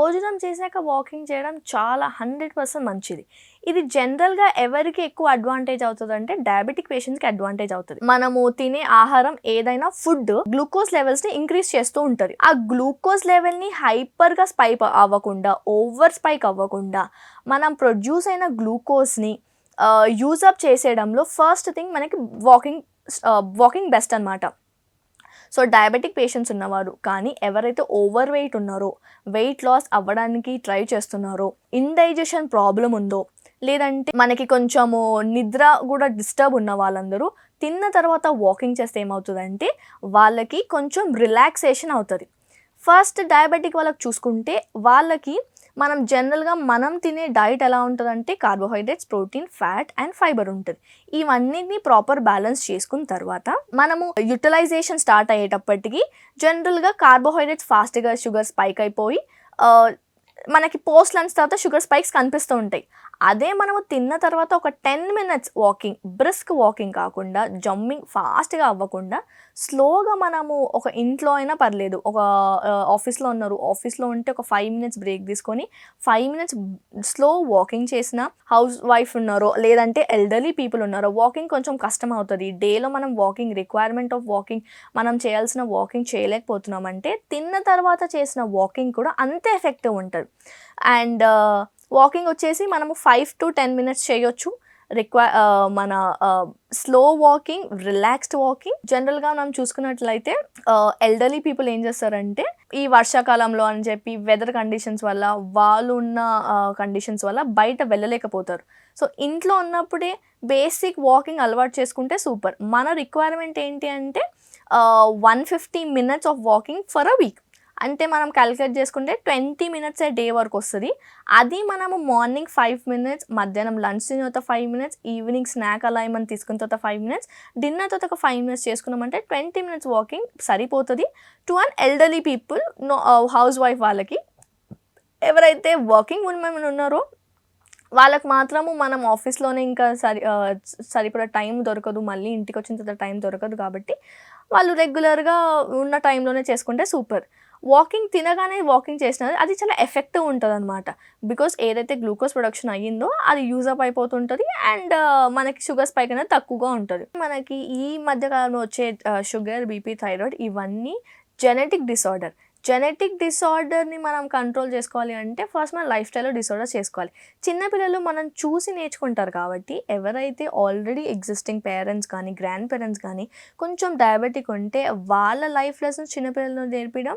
భోజనం చేశాక వాకింగ్ చేయడం చాలా హండ్రెడ్ పర్సెంట్ మంచిది. ఇది జనరల్గా ఎవరికి ఎక్కువ అడ్వాంటేజ్ అవుతుంది అంటే డయాబెటిక్ పేషెంట్స్కి అడ్వాంటేజ్ అవుతుంది. మనము తినే ఆహారం ఏదైనా ఫుడ్ గ్లూకోజ్ లెవెల్స్ని ఇంక్రీజ్ చేస్తూ ఉంటుంది. ఆ గ్లూకోజ్ లెవెల్ని హైపర్గా స్పైక్ అవ్వకుండా ఓవర్ స్పైక్ అవ్వకుండా మనం ప్రొడ్యూస్ అయిన గ్లూకోజ్ని యూజప్ చేసేయడంలో ఫస్ట్ థింగ్ మనకి వాకింగ్ వాకింగ్ బెస్ట్ అనమాట సో డయాబెటిక్ పేషెంట్స్ ఉన్నవారు కానీ ఎవరైతే ఓవర్ వెయిట్ ఉన్నారో వెయిట్ లాస్ అవ్వడానికి ట్రై చేస్తున్నారో ఇండైజెషన్ ప్రాబ్లం ఉందో లేదంటే మనకి కొంచెము నిద్ర కూడా డిస్టర్బ్ ఉన్న వాళ్ళందరూ తిన్న తర్వాత వాకింగ్ చేస్తే ఏమవుతుందంటే వాళ్ళకి కొంచెం రిలాక్సేషన్ అవుతుంది. ఫస్ట్ డయాబెటిక్ వాళ్ళకి చూసుకుంటే వాళ్ళకి మనం జనరల్గా మనం తినే డైట్ ఎలా ఉంటుందంటే carbohydrates protein fat and fibre ఉంటుంది. ఇవన్నిటిని ప్రాపర్ బ్యాలెన్స్ చేసుకున్న తర్వాత మనము యూటిలైజేషన్ స్టార్ట్ అయ్యేటప్పటికి జనరల్గా కార్బోహైడ్రేట్స్ ఫాస్ట్గా షుగర్ స్పైక్ అయిపోయి మనకి పోస్ట్ లంచ్ తర్వాత షుగర్ స్పైక్స్ కనిపిస్తూ ఉంటాయి. అదే మనము తిన్న తర్వాత ఒక ten minutes walking brisk walking కాకుండా జంపింగ్ ఫాస్ట్గా అవ్వకుండా స్లోగా మనము ఒక ఇంట్లో అయినా పర్లేదు. ఒక ఆఫీస్లో ఉన్నారు. ఆఫీస్లో ఉంటే ఒక ఫైవ్ మినిట్స్ బ్రేక్ తీసుకొని ఫైవ్ మినిట్స్ స్లో వాకింగ్ చేసిన హౌస్ వైఫ్ ఉన్నారో లేదంటే ఎల్డర్లీ పీపుల్ ఉన్నారో వాకింగ్ కొంచెం కష్టం అవుతుంది. డేలో మనం వాకింగ్ రిక్వైర్మెంట్ ఆఫ్ వాకింగ్ మనం చేయాల్సిన వాకింగ్ చేయలేకపోతున్నామంటే తిన్న తర్వాత చేసిన వాకింగ్ కూడా అంతే ఎఫెక్టివ్ ఉంటుంది. అండ్ వాకింగ్ వచ్చేసి మనము ఫైవ్ టు టెన్ మినిట్స్ చేయొచ్చు. రిక్వై మన స్లో వాకింగ్ రిలాక్స్డ్ వాకింగ్. జనరల్గా మనం చూసుకున్నట్లయితే ఎల్డర్లీ పీపుల్ ఏం చేస్తారంటే ఈ వర్షాకాలంలో అని చెప్పి వెదర్ కండిషన్స్ వల్ల వాళ్ళు ఉన్న కండిషన్స్ వల్ల బయట వెళ్ళలేకపోతారు. సో ఇంట్లో ఉన్నప్పుడే బేసిక్ వాకింగ్ అలవాటు చేసుకుంటే సూపర్ మన రిక్వైర్మెంట్ ఏంటి అంటే one fifty minutes of walking for a week అంటే మనం క్యాలిక్యులేట్ చేసుకుంటే ట్వంటీ మినిట్స్ డే వరకు వస్తుంది. అది మనము మార్నింగ్ ఫైవ్ మినిట్స్ మధ్యాహ్నం లంచ్ తిన్న తర్వాత ఫైవ్ మినిట్స్ ఈవినింగ్ స్నాక్ అలా ఏమైనా తీసుకున్న తర్వాత ఫైవ్ మినిట్స్ డిన్నర్ తర్వాత ఒక ఫైవ్ మినిట్స్ చేసుకున్నామంటే ట్వంటీ మినిట్స్ వాకింగ్ సరిపోతుంది. To an elderly people no housewife వాళ్ళకి ఎవరైతే వర్కింగ్ ఉమెన్ ఉన్నారో వాళ్ళకి మాత్రము మనం ఆఫీస్లోనే ఇంకా సరి uh, సరిపడా టైం దొరకదు. మళ్ళీ ఇంటికి వచ్చిన తర్వాత టైం దొరకదు కాబట్టి వాళ్ళు రెగ్యులర్గా ఉన్న టైంలోనే చేసుకుంటే సూపర్ వాకింగ్ తినగానే వాకింగ్ చేసినది అది చాలా ఎఫెక్టివ్ ఉంటుంది అనమాట బికాస్ ఏదైతే గ్లూకోజ్ ప్రొడక్షన్ అయ్యిందో అది యూజ్ అప్ అయిపోతుంటుంది అండ్ మనకి షుగర్ స్పైక్ అనేది తక్కువగా ఉంటుంది. మనకి ఈ మధ్యకాలంలో వచ్చే షుగర్ బీపీ థైరాయిడ్ ఇవన్నీ జెనెటిక్ డిసార్డర్. జెనెటిక్ డిసార్డర్ని మనం కంట్రోల్ చేసుకోవాలి అంటే ఫస్ట్ మన లైఫ్ స్టైల్లో డిసార్డర్ చేసుకోవాలి. చిన్నపిల్లలు మనం చూసి నేర్చుకుంటారు కాబట్టి ఎవరైతే ఆల్రెడీ ఎగ్జిస్టింగ్ పేరెంట్స్ కానీ గ్రాండ్ పేరెంట్స్ కానీ కొంచెం డయాబెటిక్ ఉంటే వాళ్ళ లైఫ్ లెసన్స్ చిన్నపిల్లలు నేర్పించడం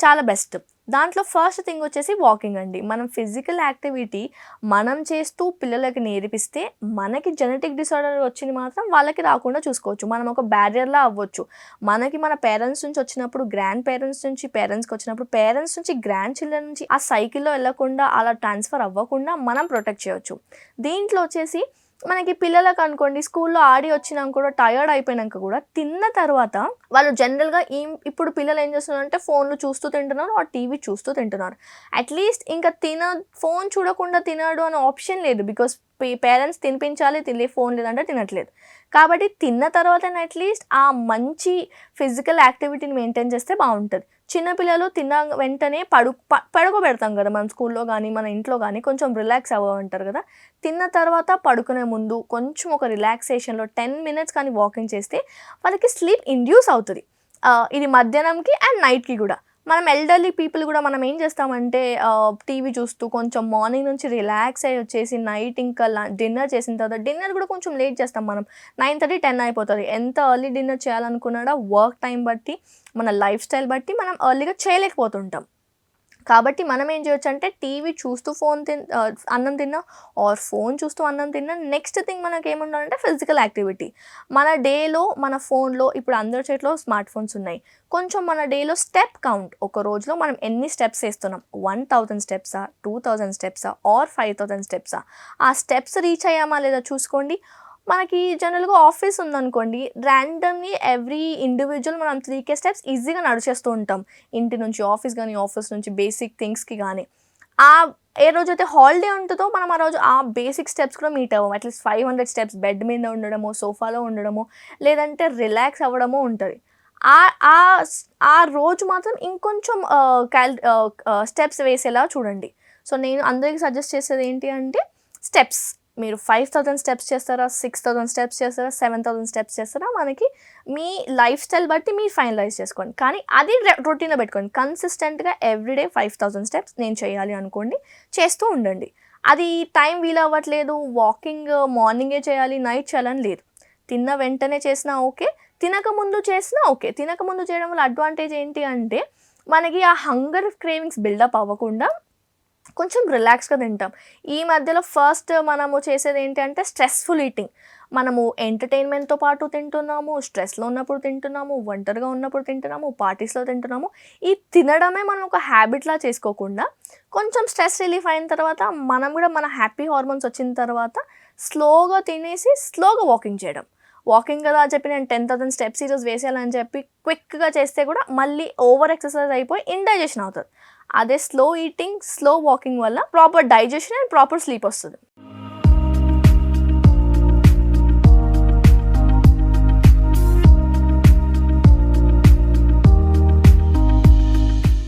చాలా బెస్ట్. దాంట్లో ఫస్ట్ థింగ్ వచ్చేసి వాకింగ్ అండి. మనం ఫిజికల్ యాక్టివిటీ మనం చేస్తూ పిల్లలకి నేర్పిస్తే మనకి జెనెటిక్ డిసార్డర్ వచ్చింది మాత్రం వాళ్ళకి రాకుండా చూసుకోవచ్చు. మనం ఒక బ్యారియర్లా అవ్వచ్చు. మనకి మన పేరెంట్స్ నుంచి వచ్చినప్పుడు గ్రాండ్ పేరెంట్స్ నుంచి పేరెంట్స్కి వచ్చినప్పుడు పేరెంట్స్ నుంచి గ్రాండ్ చిల్డ్రన్ నుంచి ఆ సైకిల్లో వెళ్ళకుండా అలా ట్రాన్స్ఫర్ అవ్వకుండా మనం ప్రొటెక్ట్ చేయవచ్చు దీంట్లో వచ్చేసి మనకి పిల్లలకు అనుకోండి స్కూల్లో ఆడి వచ్చినాక కూడా టయర్డ్ అయిపోయినాక కూడా తిన్న తర్వాత వాళ్ళు జనరల్గా ఈ ఇప్పుడు పిల్లలు ఏం చేస్తున్నారంటే ఫోన్లు చూస్తూ తింటున్నారు ఆ టీవీ చూస్తూ తింటున్నారు. అట్లీస్ట్ ఇంకా తిన ఫోన్ చూడకుండా తినడు అనే ఆప్షన్ లేదు బికాస్ పేరెంట్స్ తినిపించాలి తిని ఫోన్ లేదంటే తినట్లేదు. కాబట్టి తిన్న తర్వాత అట్లీస్ట్ ఆ మంచి ఫిజికల్ యాక్టివిటీని మెయింటైన్ చేస్తే బాగుంటుంది. చిన్నపిల్లలు తిన్న వెంటనే పడు పడుకోబెడతాం కదా మన స్కూల్లో కానీ మన ఇంట్లో కానీ కొంచెం రిలాక్స్ అవ్వమంటారు కదా. తిన్న తర్వాత పడుకునే ముందు కొంచెం ఒక రిలాక్సేషన్లో టెన్ మినిట్స్ కానీ వాకింగ్ చేస్తే వాళ్ళకి స్లీప్ ఇండ్యూస్ అవుతుంది. ఇది మధ్యాహ్నంకి అండ్ నైట్కి కూడా. మనం ఎల్డర్లీ పీపుల్ కూడా మనం ఏం చేస్తామంటే టీవీ చూస్తూ కొంచెం మార్నింగ్ నుంచి రిలాక్స్ అయ్యి వచ్చేసి నైట్ ఇంకా డిన్నర్ చేసిన తర్వాత డిన్నర్ కూడా కొంచెం లేట్ చేస్తాం మనం. నైన్ థర్టీ టెన్ అయిపోతుంది. ఎంత ఎర్లీ డిన్నర్ చేయాలనుకున్నాడో వర్క్ టైం బట్టి మన లైఫ్ స్టైల్ బట్టి మనం ఎర్లీగా చేయలేకపోతుంటాం. కాబట్టి మనం ఏం చేయొచ్చు అంటే టీవీ చూస్తూ ఫోన్ తిన్ అన్నం తిన్నా ఆర్ ఫోన్ చూస్తూ అన్నం తిన్నా నెక్స్ట్ థింగ్ మనకి ఏముండాలంటే ఫిజికల్ యాక్టివిటీ మన డేలో మన ఫోన్లో ఇప్పుడు అందరి చేతిలో స్మార్ట్ ఫోన్స్ ఉన్నాయి. కొంచెం మన డేలో స్టెప్ కౌంట్ ఒక రోజులో మనం ఎన్ని స్టెప్స్ వేస్తున్నాం? వన్ థౌజండ్ స్టెప్సా టూ థౌజండ్ స్టెప్సా ఆర్ ఫైవ్ థౌజండ్ స్టెప్సా ఆ స్టెప్స్ రీచ్ అయ్యామా లేదా చూసుకోండి. మనకి జనరల్గా ఆఫీస్ ఉందనుకోండి ర్యాండమ్లీ ఎవ్రీ ఇండివిజువల్ మనం త్రీ కే స్టెప్స్ ఈజీగా నడిచేస్తూ ఉంటాం. ఇంటి నుంచి ఆఫీస్ కానీ ఆఫీస్ నుంచి బేసిక్ థింగ్స్కి కానీ ఆ ఏ రోజైతే హాలిడే ఉంటుందో మనం ఆ రోజు ఆ బేసిక్ స్టెప్స్ కూడా meet అవ్వం at least five hundred steps bed మీద ఉండడము సోఫాలో ఉండడము లేదంటే రిలాక్స్ అవ్వడము ఉంటుంది. ఆ ఆ ఆ రోజు మాత్రం ఇంకొంచెం క్యాల్ స్టెప్స్ వేసేలా చూడండి. సో నేను అందరికీ సజెస్ట్ చేసేది ఏంటి అంటే స్టెప్స్ మీరు ఫైవ్ థౌసండ్ స్టెప్స్ చేస్తారా సిక్స్ థౌసండ్ స్టెప్స్ చేస్తారా సెవెన్ థౌజండ్ స్టెప్స్ చేస్తారా మనకి మీ లైఫ్ స్టైల్ బట్టి మీరు ఫైనలైజ్ చేసుకోండి. కానీ అది రొటీన్లో పెట్టుకోండి. కన్సిస్టెంట్గా ఎవ్రీడే ఫైవ్ థౌసండ్ స్టెప్స్ నేను చేయాలి అనుకోండి చేస్తూ ఉండండి. అది టైం వీల్ అవ్వట్లేదు వాకింగ్ మార్నింగే చేయాలి నైట్ చేయాలని లేదు. తిన్న వెంటనే చేసినా ఓకే తినక ముందు చేసినా ఓకే. తినక ముందు చేయడం వల్ల అడ్వాంటేజ్ ఏంటి అంటే మనకి ఆ హంగర్ క్రేవింగ్స్ బిల్డప్ అవ్వకుండా కొంచెం రిలాక్స్గా తింటాం. ఈ మధ్యలో ఫస్ట్ మనము చేసేది ఏంటంటే అంటే స్ట్రెస్ఫుల్ ఈటింగ్ మనము ఎంటర్టైన్మెంట్తో పాటు తింటున్నాము స్ట్రెస్లో ఉన్నప్పుడు తింటున్నాము ఒంటరిగా ఉన్నప్పుడు తింటున్నాము పార్టీస్లో తింటున్నాము. ఈ తినడమే మనం ఒక హ్యాబిట్లా చేసుకోకుండా కొంచెం స్ట్రెస్ రిలీఫ్ అయిన తర్వాత మనం కూడా మన హ్యాపీ హార్మోన్స్ వచ్చిన తర్వాత స్లోగా తినేసి స్లోగా వాకింగ్ చేయడం. వాకింగ్ కదా చెప్పి నేను టెన్ థౌసండ్ స్టెప్స్ ఈరోజు వేసేయాలని చెప్పి క్విక్గా చేస్తే కూడా మళ్ళీ ఓవర్ ఎక్సర్సైజ్ అయిపోయి ఇండైజెషన్ అవుతుంది. అదే స్లో ఈటింగ్ స్లో వాకింగ్ వల్ల proper digestion and proper sleep వస్తుంది.